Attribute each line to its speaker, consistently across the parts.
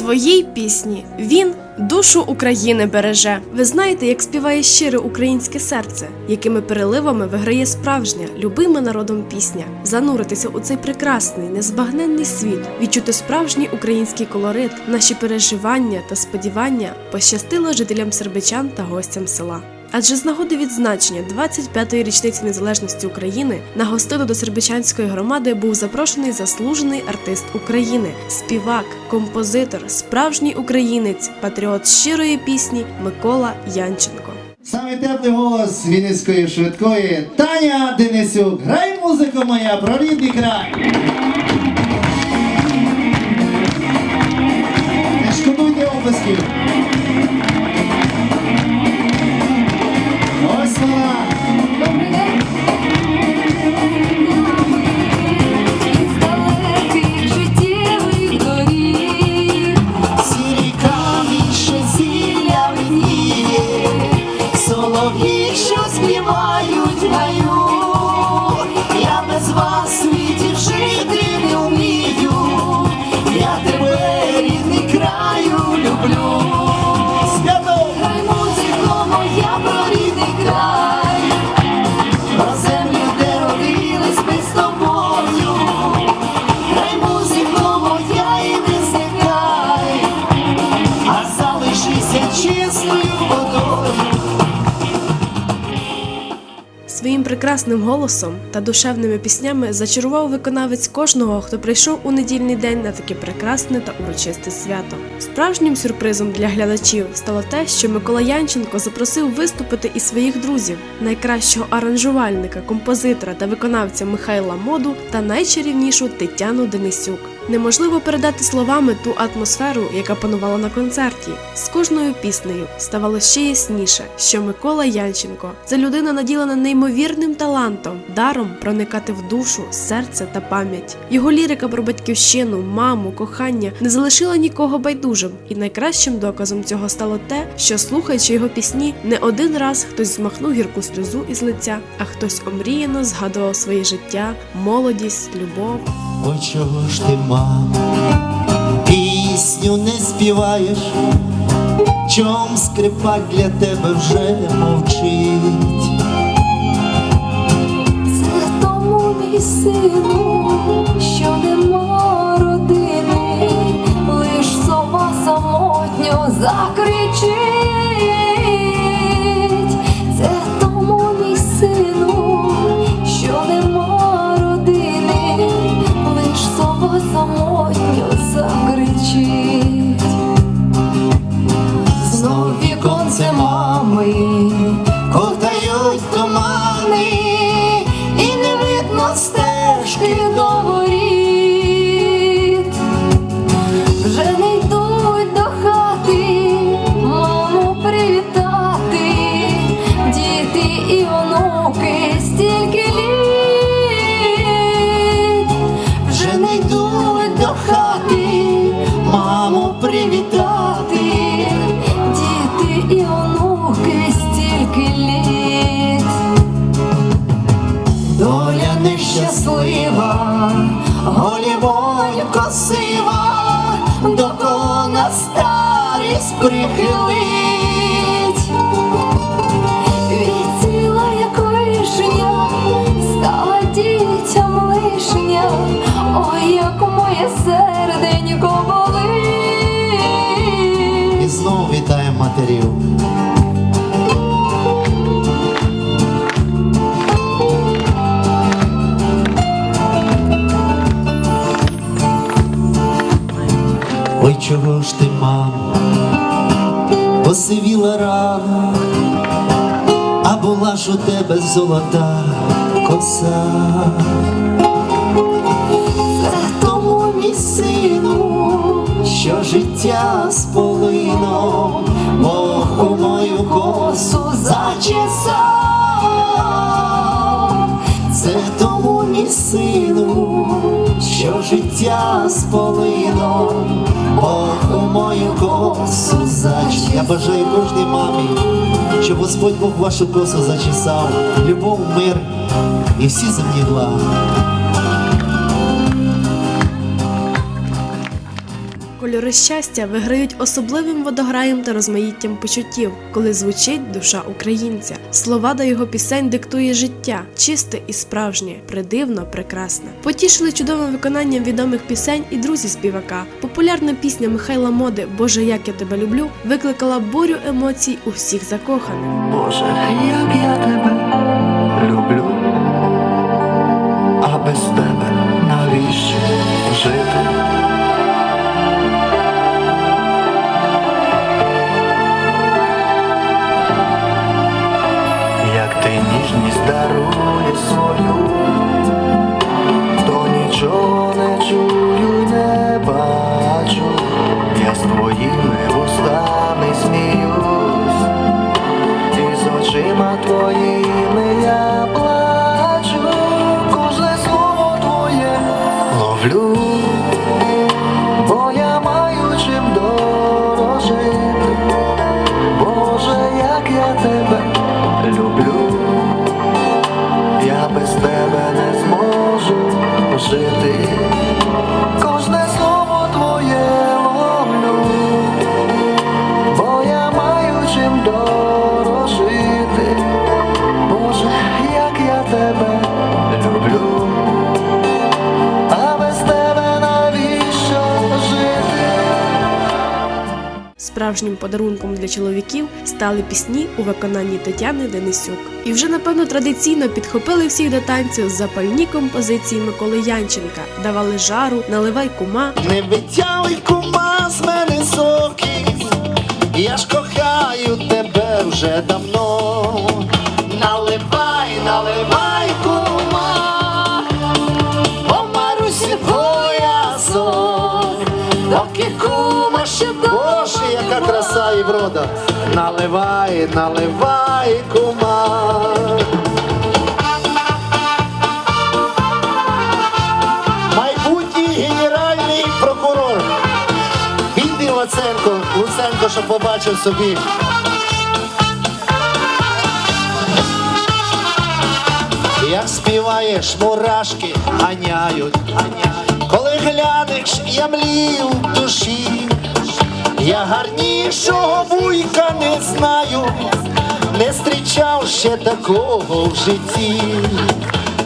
Speaker 1: Своїй пісні він душу України береже. Ви знаєте, як співає щире українське серце, якими переливами виграє справжня, любима народом пісня, зануритися у цей прекрасний, незбагненний світ, відчути справжній український колорит, наші переживання та сподівання пощастило жителям сербичан та гостям села. Адже з нагоди відзначення 25-ї річниці незалежності України на гостину до сербичанської громади був запрошений заслужений артист України, співак, композитор, справжній українець, патріот щирої пісні Микола Янченко.
Speaker 2: Саме теплий голос Вінницької швидкої Таня Денисюк. Грай музику моя про рідний край. Не шкодуйте облисків.
Speaker 1: Прекрасним голосом та душевними піснями зачарував виконавець кожного, хто прийшов у недільний день на таке прекрасне та урочисте свято. Справжнім сюрпризом для глядачів стало те, що Микола Янченко запросив виступити і своїх друзів, найкращого аранжувальника, композитора та виконавця Михайла Моду та найчарівнішу Тетяну Денисюк. Неможливо передати словами ту атмосферу, яка панувала на концерті. З кожною піснею ставало ще ясніше, що Микола Янченко це людина наділена неймовірним талантом, даром проникати в душу, серце та пам'ять. Його лірика про батьківщину, маму, кохання не залишила нікого байдужим, і найкращим доказом цього стало те, що слухаючи його пісні, не один раз хтось змахнув гірку сльозу із лиця, а хтось омріяно згадував своє життя, молодість, любов.
Speaker 2: Ой, чого ж ти, мам, пісню не співаєш, чом скрипак для тебе вже мовчить.
Speaker 3: Тому
Speaker 2: прихилить.
Speaker 3: Відціла, як вишня, стала дітям лишня, ой, як моє серденько болить.
Speaker 2: І знову вітаємо матерів. Ой, чого ж ти, мам, посивіла рана, а була ж у тебе золота коса.
Speaker 3: Тому мій сину,
Speaker 2: що життя з полином моху мою косу зачесав. Це тому мій сину, що життя з полином моху мою косу зачесав. Я бажаю кожній мамі, щоб Господь Бог вашу косу зачесав. Любов, мир і всі земні блага.
Speaker 1: Кольори щастя виграють особливим водограєм та розмаїттям почуттів, коли звучить душа українця. Слова до його пісень диктує життя, чисте і справжнє, придивно, прекрасне. Потішили чудовим виконанням відомих пісень і друзі співака. Популярна пісня Михайла Моди Боже, як я тебе люблю викликала бурю емоцій у всіх закоханих.
Speaker 2: Боже, як я тебе без тебе не зможу жити.
Speaker 1: Справжнім подарунком для чоловіків стали пісні у виконанні Тетяни Денисюк. І вже напевно традиційно підхопили всіх до танцю запальні композиції Миколи Янченка, давали жару, наливай кума.
Speaker 2: Не витягуй кума з мене соки, я ж кохаю тебе вже давно. Наливай, наливай кума, по Марусі поясок, доки кума Краса і врода. Наливай, наливай кума. Майбутній генеральний прокурор. Піди Луценко, Луценко, щоб побачив собі. Як співаєш, мурашки ганяють. Коли глянеш, я млію в душі. Я гарнішого вуйка не знаю, не зустрічав ще такого в житті.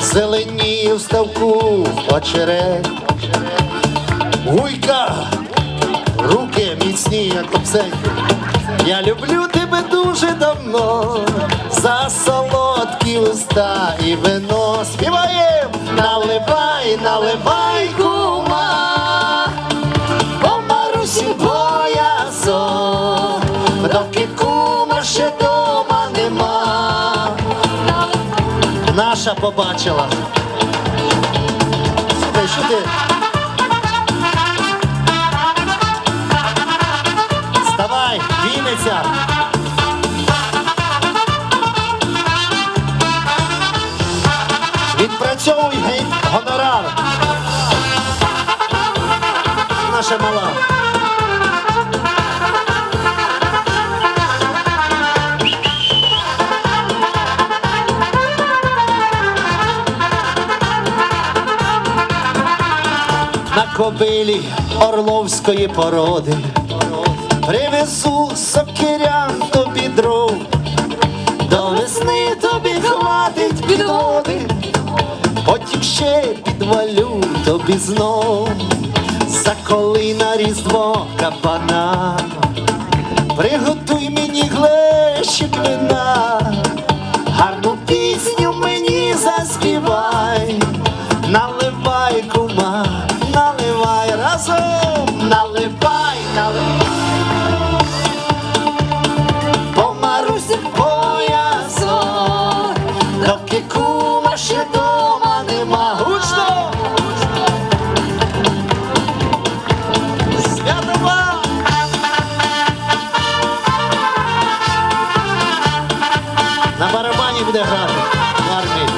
Speaker 2: Зеленіє в ставку очерет. Вуйка, руки міцні, як обсеньки. Я люблю тебе дуже давно, за солодкі уста і вино. Співаєм, наливай, наливай, Наша побачила. Слухай, що ти? Вставай, Вінниця! Відпрацьовуй гонорар. Наша мала. На кобилі орловської породи. Привезу сокирян тобі дров, до весни тобі хватить підводи, потім ще підвалю тобі знов, заколи на різдво кабана, приготуй мені глещик вина, буде грати в армії.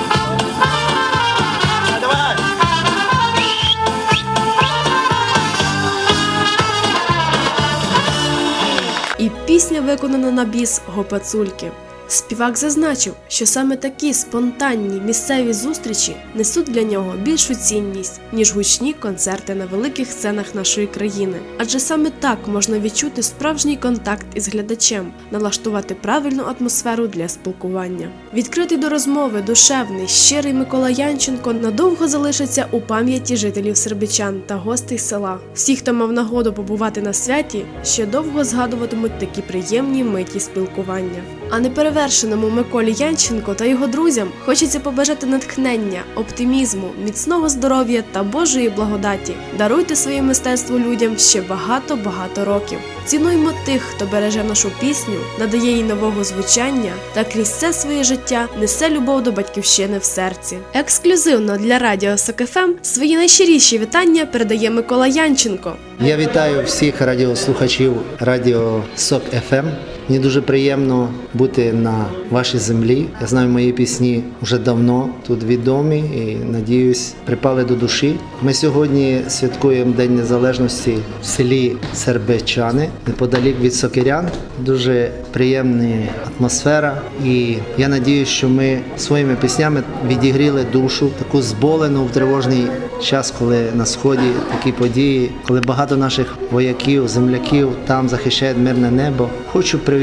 Speaker 1: І пісня виконана на біс Гопацульки. Співак зазначив, що саме такі спонтанні місцеві зустрічі несуть для нього більшу цінність, ніж гучні концерти на великих сценах нашої країни. Адже саме так можна відчути справжній контакт із глядачем, налаштувати правильну атмосферу для спілкування. Відкритий до розмови, душевний, щирий Микола Янченко надовго залишиться у пам'яті жителів сербичан та гостей села. Всі, хто мав нагоду побувати на святі, ще довго згадуватимуть такі приємні миті спілкування. А неперевершеному Миколі Янченко та його друзям хочеться побажати натхнення, оптимізму, міцного здоров'я та Божої благодаті. Даруйте своє мистецтво людям ще багато-багато років. Цінуймо тих, хто береже нашу пісню, надає їй нового звучання та крізь це своє життя несе любов до батьківщини в серці. Ексклюзивно для радіо СОКФМ свої найщиріші вітання передає Микола Янченко.
Speaker 2: Я вітаю всіх радіослухачів Радіо Сок ФМ. Мені дуже приємно бути на вашій землі. Я знаю, мої пісні вже давно тут відомі і надіюсь, припали до душі. Ми сьогодні святкуємо День Незалежності в селі Сербечани, неподалік від Сокирян. Дуже приємна атмосфера. І я надіюсь, що ми своїми піснями відігріли душу, таку зболену в тривожний час, коли на сході такі події, коли багато наших вояків, земляків там захищають мирне небо. Хочу привітати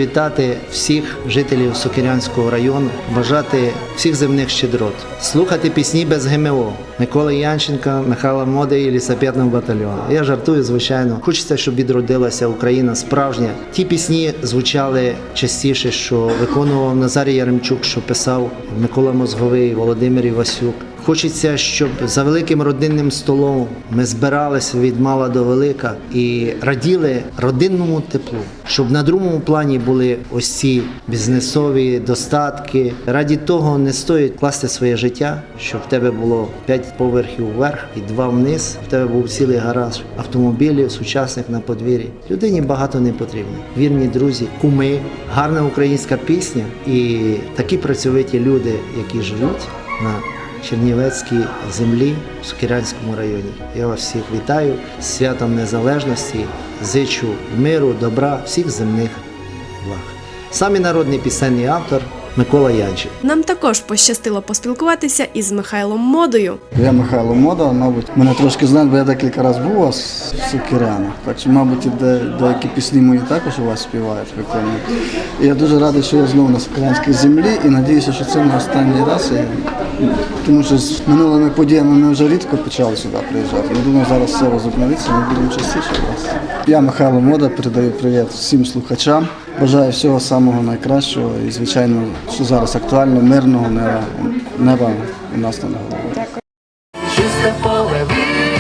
Speaker 2: всіх жителів Сокирянського району, бажати всіх земних щедрот, слухати пісні без ГМО Миколи Янченка, Михайла Моди і лісопетного батальйону. Я жартую, звичайно. Хочеться, щоб відродилася Україна справжня. Ті пісні звучали частіше, що виконував Назарій Яремчук, що писав Микола Мозговий, Володимир Івасюк. Хочеться, щоб за великим родинним столом ми збиралися від мала до велика і раділи родинному теплу, щоб на другому плані були ось ці бізнесові достатки. Раді того не стоїть класти своє життя, щоб в тебе було 5 поверхів вверх і два вниз. В тебе був цілий гараж автомобілів, сучасних на подвір'ї. Людині багато не потрібно. Вірні друзі, куми, гарна українська пісня і такі працьовиті люди, які живуть на Чернівецькій землі в Сукірянському районі. Я вас всіх вітаю з святом незалежності, зичу миру, добра, всіх земних благ. Самий народний пісенний автор Микола Янчик.
Speaker 1: Нам також пощастило поспілкуватися із Михайлом Модою.
Speaker 4: Я Михайло Мода, мабуть, мене трошки знають, бо я декілька разів був у вас в Сукірянах. Так що, мабуть, і де, деякі пісні мої також у вас співають, виконують. І я дуже радий, що я знову на Сокирянській землі і надіюся, що це не останній раз. Тому що з минулими подіями ми вже рідко почали сюди приїжджати. Я думаю, зараз все розобновиться, ми будемо частіше у вас. Я Михайло Мода, передаю привіт всім слухачам. Бажаю всього самого найкращого і, звичайно, що зараз актуально, мирного неба, неба у нас
Speaker 2: доля, світлі дні